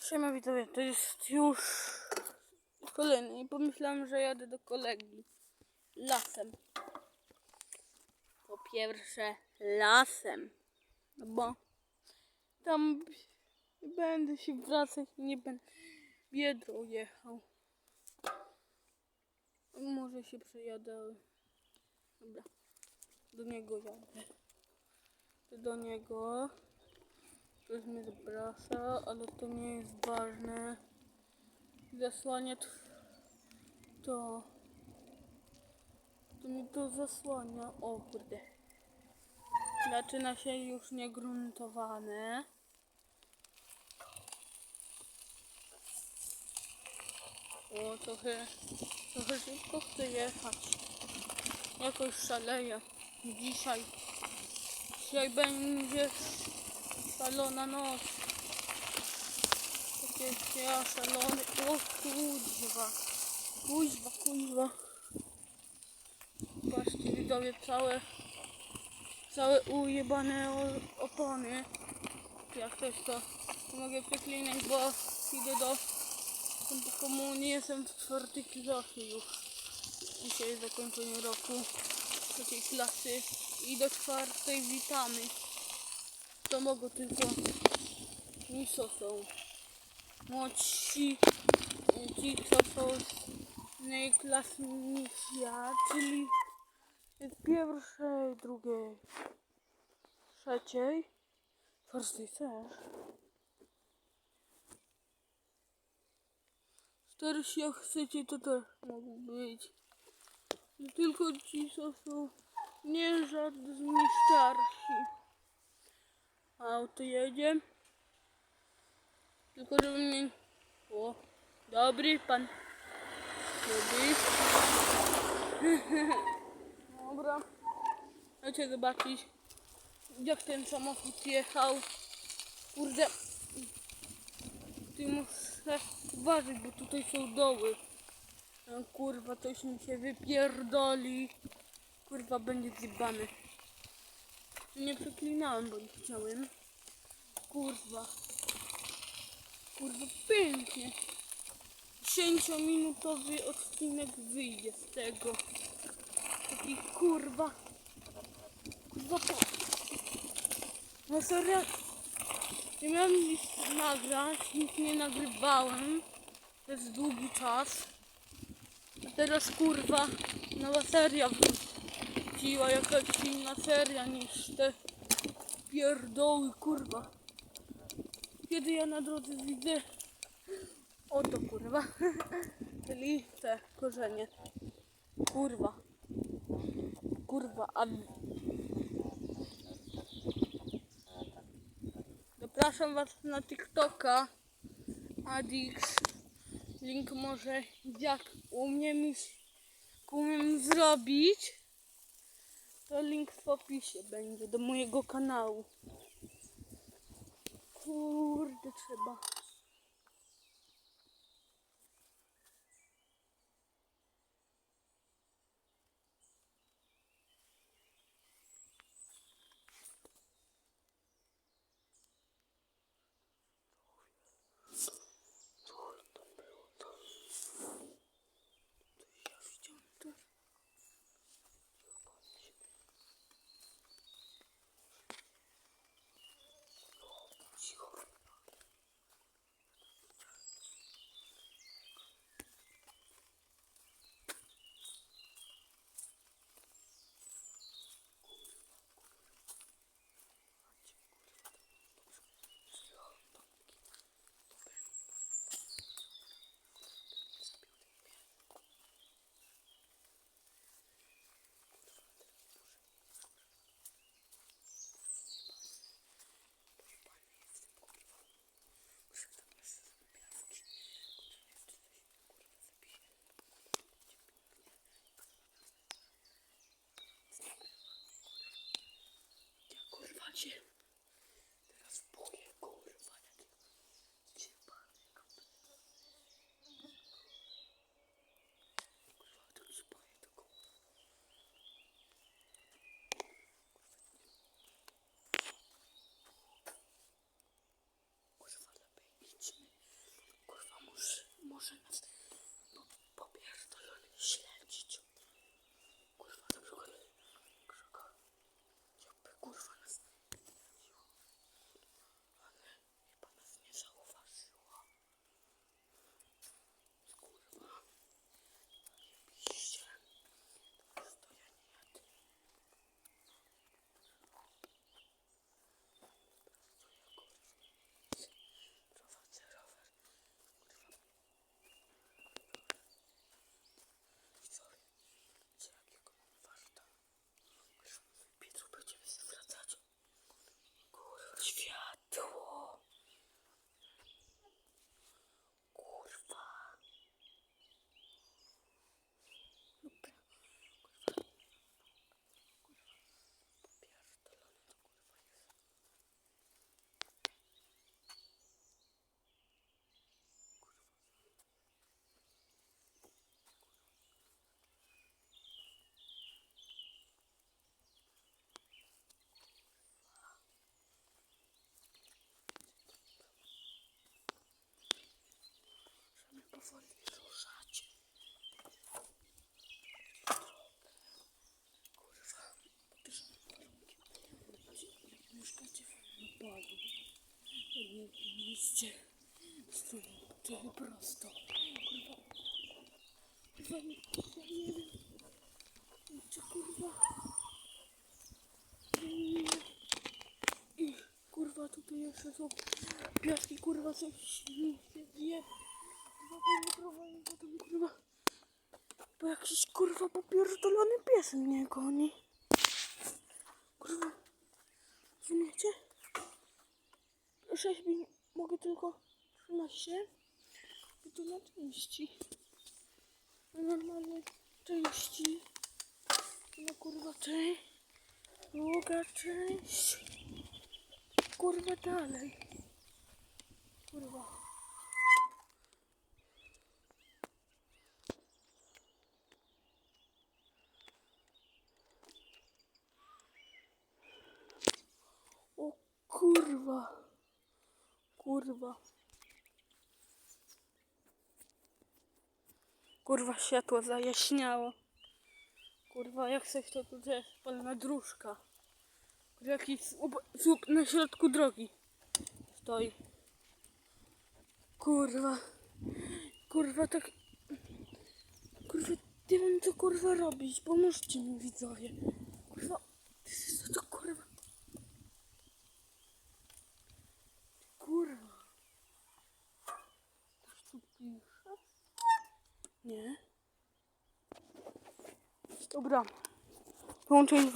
Siema widzowie, to jest już kolejny i pomyślałem, że jadę do kolegi lasem. Po pierwsze lasem, no bo tam będę się wracać, nie będę biedrą jechał. Może się przejadę, dobra, do niego jadę. Do niego. Ktoś mnie zaprasza, ale to nie jest ważne. Zasłania to. To mi to zasłania. O kurde. Zaczyna się już niegruntowane. O, trochę, trochę szybko chcę jechać. Jakoś szaleję. Dzisiaj. Dzisiaj będzie szalona noc. Takie ja szalony. O kuźwa. Kuźwa, kuźwa. Patrzcie widzowie, całe całe ujebane opony. Jak ktoś to mogę przeklinać, bo idę do do komunii, jestem w czwartej klasie już. Dzisiaj jest zakończenie roku trzeciej klasy i do czwartej witamy. To mogą tylko ci, co są młodsi, ci, co są ja, czyli pierwszej, drugiej, trzeciej, czwartej też. Starsi jak chcecie, to też mogą być. Tylko ci, co są nie żadni starsi. Auto jedzie. Tylko żeby mnie... O, dobry pan. Dobry. Dobra. Chcecie zobaczyć, jak ten samochód jechał. Kurde. Ty muszę uważać, bo tutaj są doły. No, kurwa, coś mi się wypierdoli. Kurwa, będzie zjebany. Nie przeklinałem, bo nie chciałem. Kurwa. Kurwa, pięknie. 10-minutowy odcinek wyjdzie z tego. Taki kurwa. Kurwa, po. No serio. Nie miałem nic nagrać, nic nie nagrywałem przez długi czas. A teraz kurwa, nowa seria wróciła, jakaś inna seria niż te pierdoły, kurwa. Kiedy ja na drodze widzę, oto kurwa, czyli te korzenie. Kurwa, kurwa, a Zapraszam Was na TikToka Adix. Link może jak umiem, umiem zrobić. To link w opisie będzie do mojego kanału. Kurde, trzeba. Ja widziałem to. Cicho. Może nas po, popierdolony śledzić. Kurwa, na przykład krzyka. Jakby kurwa nas śledziło. Ale chyba nas nie zauważyła. Kurwa. Zajebiście. Teraz to ja nie jadę. Prowadzę rower. Widzowie, co jakiego mam warta? Pietru będziemy zwracać. Kurwa, światło. Kurwa. Dobra. Kurwa. Kurwa. Popierdolony to kurwa jest. Możemy powoli ruszać. Kurwa. Jak mieszkacie w Balu, nie powinniście stoi prosto. Kurwa, kurwa, nie, wiem. Czy kurwa... I, kurwa, tutaj jeszcze są piaski, kurwa, coś nie wie. Kurwa, potem, kurwa. Bo jakiś, kurwa, popierdolony pies mnie goni. Kurwa. Rozumiecie? 6 min mogę tylko 13. Bo to na części. Normalnie części. No kurwa część. Druga część. Kurwa dalej. Kurwa. O kurwa. Kurwa. Kurwa światło zajaśniało. Kurwa jak coś to tutaj palna dróżka. Kurwa jakiś słup, słup na środku drogi stoi. Kurwa. Kurwa tak. Kurwa nie wiem co kurwa robić. Pomóżcie mi widzowie. Kurwa. Co to kurwa? Kurwa. Coś tu pisze? Nie. Dobra. Połączenie